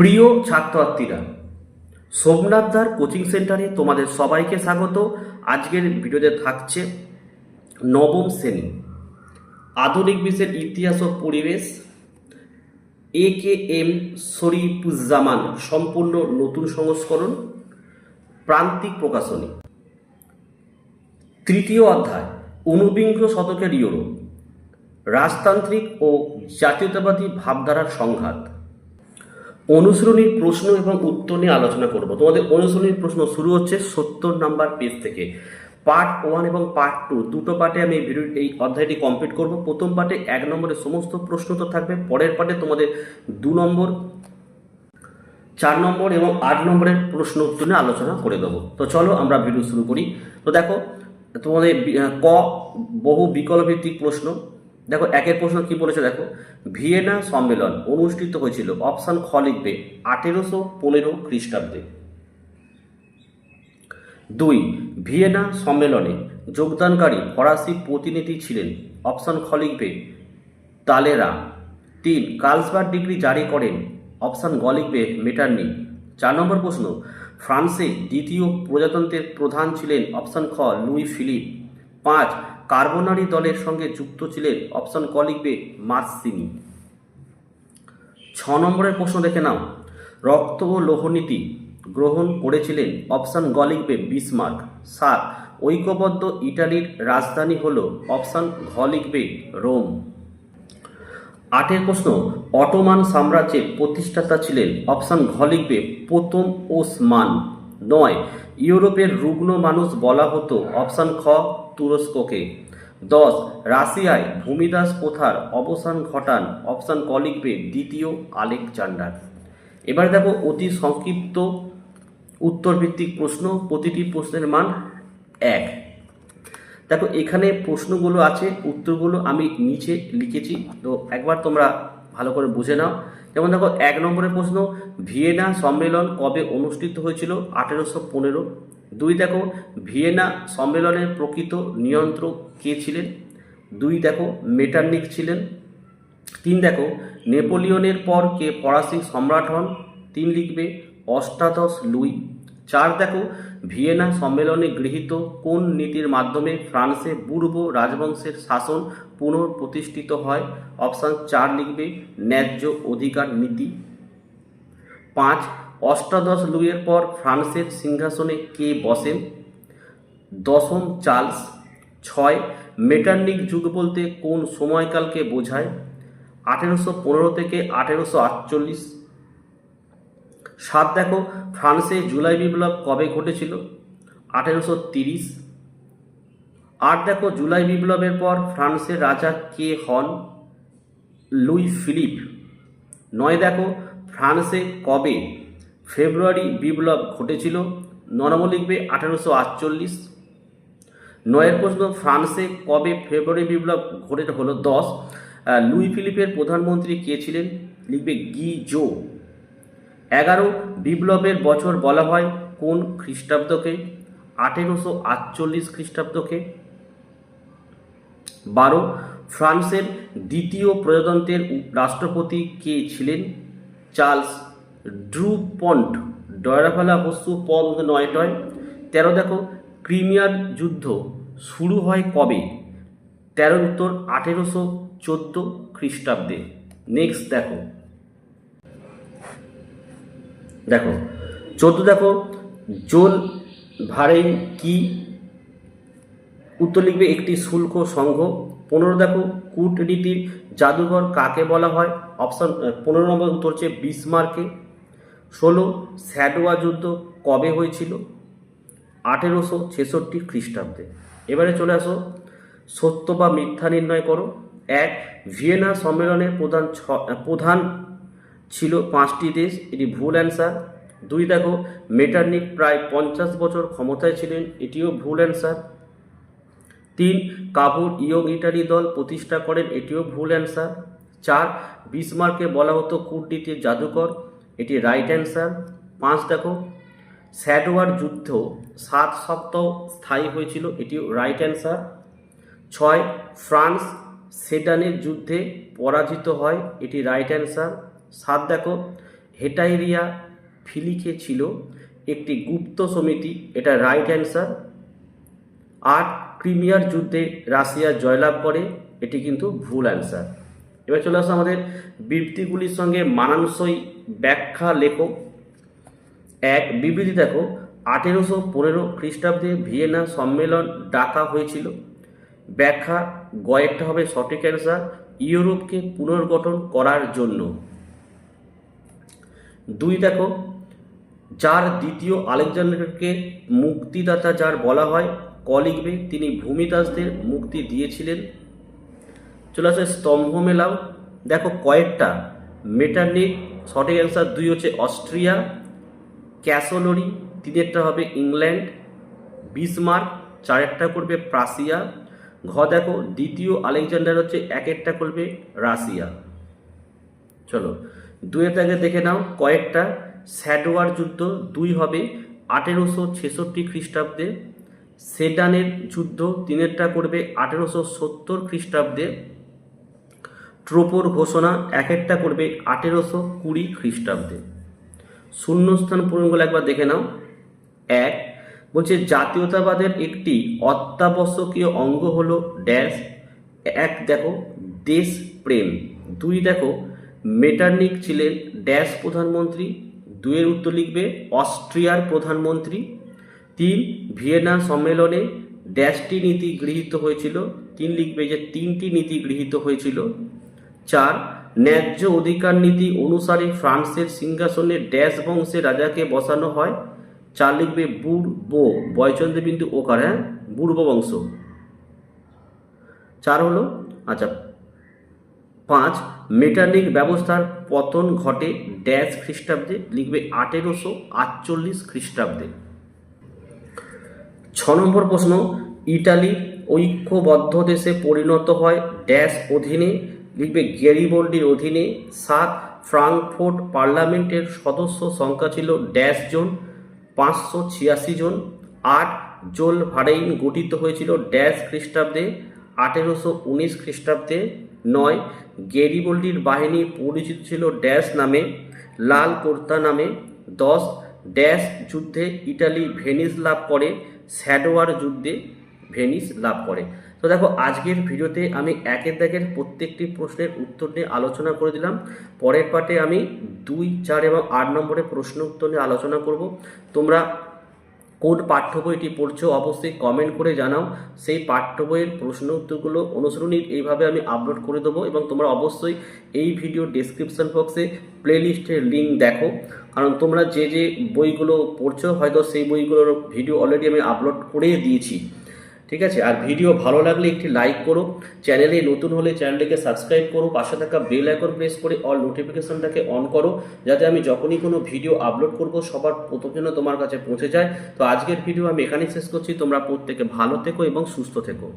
প্রিয় ছাত্রছাত্রীরা সোমনাথদার কোচিং সেন্টারে তোমাদের সবাইকে স্বাগত। আজকের ভিডিওতে থাকছে নবম শ্রেণি। আধুনিক বিশ্বের ইতিহাস ও পরিবেশ, এ কে এম শরীফুজ্জামান সম্পূর্ণ নতুন সংস্করণ, প্রান্তিক প্রকাশনী। তৃতীয় অধ্যায়, ঊনবিংশ শতকের ইউরোপ। রাজতান্ত্রিক ও জাতীয়তাবাদী ভাবধারার সংঘাত। অনুসরণীর প্রশ্ন এবং উত্তর নিয়ে আলোচনা করব। তোমাদের অনুসরণীর প্রশ্ন শুরু হচ্ছে সত্তর নাম্বার পেজ থেকে। পার্ট ওয়ান এবং পার্ট টু দুটো পার্টে আমি এই ভিডিও এই অধ্যায়টি কমপ্লিট করব। প্রথম পার্টে এক নম্বরে সমস্ত প্রশ্ন তো থাকবে, পরের পার্টে তোমাদের দু নম্বর, চার নম্বর এবং আট নম্বরের প্রশ্ন উত্তর নিয়ে আলোচনা করে দেবো। তো চলো আমরা ভিডিও শুরু করি। তো দেখো, তোমাদের ক, বহু বিকল্পভিত্তিক প্রশ্ন। দেখো, একের প্রশ্ন কি বলেছে দেখো? ভিয়েনা সম্মেলন অনুষ্ঠিত হয়েছিল অপশান খ লিখবে আঠেরোশো পনেরো খ্রিস্টাব্দে। দুই, ভিয়েনা সম্মেলনে যোগদানকারী ফরাসি প্রতিনিধি ছিলেন। অপশান খ লিখবে তালেরা। তিন, কার্লসবার্গ ডিগ্রি জারি করেন। অপশান গ লিখবে মেটার্নি। চার নম্বর প্রশ্ন, ফ্রান্সে দ্বিতীয় প্রজাতন্ত্রের প্রধান ছিলেন অপশান খ লুই ফিলিপ। পাঁচ কার্বনারি দলের সঙ্গে যুক্ত ছিলেন অপশান ক লিখবে মার্সিনি। ছ নম্বরের প্রশ্ন দেখে নাও। রক্ত ও লোহনীতি গ্রহণ করেছিলেন অপশান গ লিখবে বিসমার্ক। সাত ঐক্যবদ্ধ ইটালির রাজধানী হল অপশান ঘ লিখবে রোম। আটের প্রশ্ন, অটোমান সাম্রাজ্যের প্রতিষ্ঠাতা ছিলেন অপশান ঘ লিখবে প্রথম ওসমান। নয়, ইউরোপের রুগ্ন মানুষ বলা হতো অপশান খ তুরস্ককে। দশ, রাশিয়ায় ভূমিদাস প্রথার অবসান ঘটান অপশান ক লিখবে দ্বিতীয় আলেকজান্ডার। এবারে দেখো অতি সংক্ষিপ্ত উত্তরভিত্তিক প্রশ্ন, প্রতিটি প্রশ্নের মান এক। দেখো এখানে প্রশ্নগুলো আছে, উত্তরগুলো আমি নিচে লিখেছি, তো একবার তোমরা ভালো করে বুঝে নাও। যেমন দেখো, এক নম্বরের প্রশ্ন, ভিয়েনা সম্মেলন কবে অনুষ্ঠিত হয়েছিল? আঠেরোশো পনেরো। দুই দেখো, ভিয়েনা সম্মেলনের প্রকৃত নিয়ন্ত্রক কে ছিলেন? দুই দেখো, মেটার্নিক ছিলেন। তিন দেখো, নেপোলিয়নের পর কে ফরাসি সম্রাট হন? তিন লিখবে, অষ্টাদশ লুই। চার দেখো, ভিয়েনা সম্মেলনে গৃহীত কোন নীতির মাধ্যমে ফ্রান্সে পূর্ব রাজবংশের শাসন পুনঃপ্রতিষ্ঠিত হয়? অপশান চার লিখবে, ন্যায্য অধিকার নীতি। পাঁচ অষ্টাদশ লুইয়ের পর ফ্রান্সের সিংহাসনে কে বসেন? দশম চার্লস। ছয়, মেটার্নিক যুগ বলতে কোন সময়কালকে বোঝায়? আঠেরোশো পনেরো থেকে আঠেরোশো আটচল্লিশ। সাত, দেখো, ফ্রান্সে জুলাই বিপ্লব কবে ঘটেছিল? আঠেরোশো তিরিশ। আট, দেখো, জুলাই বিপ্লবের পর ফ্রান্সের রাজা কে হন? Louis Philippe. নয়, দেখো, ফ্রান্সে কবে ফেব্রুয়ারি বিপ্লব ঘটেছিল। নরম লিখবে আঠেরোশো আটচল্লিশ। নয়ের প্রশ্ন, ফ্রান্সে কবে ফেব্রুয়ারি বিপ্লব ঘটে হলো দশ? লুই ফিলিপের প্রধানমন্ত্রী কে ছিলেন? লিখবে গি জো। এগারো, বিপ্লবের বছর বলা হয় কোন খ্রিস্টাব্দকে? আঠেরোশো আটচল্লিশ খ্রিস্টাব্দকে। বারো, ফ্রান্সের দ্বিতীয় প্রজাতন্ত্রের রাষ্ট্রপতি কে ছিলেন? চার্লস ড্রু পন্ট ডয়রাফালা হস্যু পদ নয় টয়। তেরো দেখো, ক্রিমিয়ার যুদ্ধ শুরু হয় কবে? তেরো উত্তর আঠেরোশো চোদ্দ খ্রিস্টাব্দে। নেক্সট দেখো। দেখো, চোদ্দ দেখো, জোল ভারেন কি? উত্তর লিখবে একটি শুল্ক সংঘ। পনেরো দেখো, কূটনীতির জাদুঘর কাকে বলা হয়? অপশন পনেরো নম্বর উত্তর হচ্ছে বিসমার্কে। ষোলো স্যাডোয়া যুদ্ধ কবে হয়েছিল? আঠেরোশো ছেষট্টি খ্রিস্টাব্দে। এবারে চলে আসো, সত্য বা মিথ্যা নির্ণয় করো। এক, ভিয়েনা সম্মেলনের প্রধান ছ, প্রধান ছিল পাঁচটি দেশ, এটি ভুল অ্যান্সার দুই, দেখো, মেটার্নিক প্রায় পঞ্চাশ বছর ক্ষমতায় ছিলেন, এটিও ভুল অ্যান্সার তিন, কাবুল ইয়ং ইটালি দল প্রতিষ্ঠা করেন, এটিও ভুল অ্যান্সার চার, বিসমার্কে বলা হতো কূটনীতির জাদুকর। এটি রাইট অ্যান্সার পাঁচ দেখো। স্যাডওয়ার যুদ্ধ, সাত সপ্তাহ স্থায়ী হয়েছিল, এটিও রাইট অ্যান্সার ছয়, ফ্রান্স সেডানের যুদ্ধে পরাজিত হয়, এটি রাইট অ্যান্সার সাত দেখো, হেটাইরিয়া ফিলিকে ছিল একটি গুপ্ত সমিতি, এটা রাইট অ্যান্সার আট, ক্রিমিয়ার যুদ্ধে রাশিয়া জয়লাভ করে, এটি কিন্তু ভুল অ্যান্সার এবার চলে আসো আমাদের বিবৃতিগুলির সঙ্গে মানানসই ব্যাখ্যা লেখো। এক, বিবৃতি দেখো, আঠেরোশো পনেরো খ্রিস্টাব্দে ভিয়েনা সম্মেলন ডাকা হয়েছিল। ব্যাখ্যা গয়েরটা হবে সঠিক অ্যান্সার ইউরোপকে পুনর্গঠন করার জন্য। দুই, দেখো, যার দ্বিতীয় আলেকজান্ডারকে মুক্তিদাতা যার বলা হয় ক লিখবে তিনি ভূমিদাসদের মুক্তি দিয়েছিলেন। চলে আসে স্তম্ভ মেলাও। দেখো কয়েকটা। মেটারনিক সঠিক অ্যান্সার দুই হচ্ছে অস্ট্রিয়া, ক্যাসোলরি, তিনেরটা হবে ইংল্যান্ড, বিসমার্ক, চারেরটা করবে প্রাসিয়া। ঘ দেখো, দ্বিতীয় আলেকজান্ডার হচ্ছে একেরটা করবে রাশিয়া। চলো দুয়ের আগে দেখে নাও, কয়েকটা। স্যাডোয়ার যুদ্ধ, দুই হবে আঠেরোশো ছেষট্টি খ্রিস্টাব্দে। সেডানের যুদ্ধ, তিনেরটা করবে আঠেরোশো সত্তর খ্রিস্টাব্দে। ট্রোপোর ঘোষণা এক একটা করবে আঠেরোশো কুড়ি খ্রিস্টাব্দে। শূন্যস্থান পূরণগুলো একবার দেখে নাও। এক, বলছে জাতীয়তাবাদের একটি অত্যাবশ্যকীয় অঙ্গ হলো ড্যাশ। এক, দেখো দেশ প্রেম দুই, দেখো, মেটার্নিক ছিলেন ড্যাশ প্রধানমন্ত্রী। দুইয়ের উত্তর লিখবে অস্ট্রিয়ার প্রধানমন্ত্রী। তিন, ভিয়েনা সম্মেলনে ড্যাশটি নীতি গৃহীত হয়েছিল। তিন লিখবে যে তিনটি নীতি গৃহীত হয়েছিল। চার, ন্যায্য অধিকার নীতি অনুসারে ফ্রান্সের সিংহাসনে ড্যাশ বংশের রাজাকে বসানো হয়। চার লিখবে বুড় বো বয়চন্দ্র বিন্দু ওকার হ্যাঁ? বুড়ব বংশ। চার হলো আচ্ছা পাঁচ মেটার্নিক ব্যবস্থার পতন ঘটে ড্যাশ খ্রিস্টাব্দে, লিখবে আঠেরোশো আটচল্লিশ খ্রিস্টাব্দে। ছ নম্বর প্রশ্ন ইটালি ঐক্যবদ্ধ দেশে পরিণত হয় ড্যাশ অধীনে লিখবে গ্যারিবোল্ডির অধীনে সাত ফ্রাঙ্কফোর্ট পার্লামেন্টের সদস্য সংখ্যা ছিল ড্যাশ জন, পাঁচশো ছিয়াশি জন। আট জোল ভারেইন গঠিত হয়েছিল ড্যাশ খ্রিস্টাব্দে, আঠেরোশো উনিশ খ্রিস্টাব্দে। নয় গেরিবোল্ডির বাহিনী পরিচিত ছিল ড্যাশ নামে, লাল কোর্তা নামে। দশ ড্যাশ যুদ্ধে ইটালি ভেনিস লাভ করে স্যাডোয়ার যুদ্ধে ভেনিস লাভ করে। তো দেখো, আজকের ভিডিওতে আমি একের দাগের প্রত্যেকটি প্রশ্নের উত্তর নিয়ে আলোচনা করে দিলাম। পরের পার্টে আমি দুই, চার এবং আট নম্বরের প্রশ্ন উত্তর নিয়ে আলোচনা করব। তোমরা কোন পাঠ্য বইটি পড়ছো অবশ্যই কমেন্ট করে জানাও। সেই পাঠ্য বইয়ের প্রশ্ন উত্তরগুলো অনুসরণী এইভাবে আমি আপলোড করে দেবো এবং তোমরা অবশ্যই এই ভিডিও ডেসক্রিপশন বক্সে প্লেলিস্টের লিঙ্ক দেখো। কারণ তোমরা যে যে বইগুলো পড়ছো, হয়তো সেই বইগুলোর ভিডিও অলরেডি আমি আপলোড করে দিয়েছি। ঠিক আছে? আর ভিডিও ভালো লাগলে একটি লাইক করো। চ্যানেলে নতুন হলে চ্যানেলটিকে সাবস্ক্রাইব করো। পাশে থাকা বেল আইকন প্রেস করে অল নোটিফিকেশনটাকে অন করো। যাতে আমি যখনই কোনো ভিডিও আপলোড করব, সবার প্রথম জন্য তোমার কাছে পৌঁছে যায়। তো আজকের ভিডিও আমি এখানেই শেষ করছি। তোমরা প্রত্যেকে ভালো থেকো এবং সুস্থ থেকো।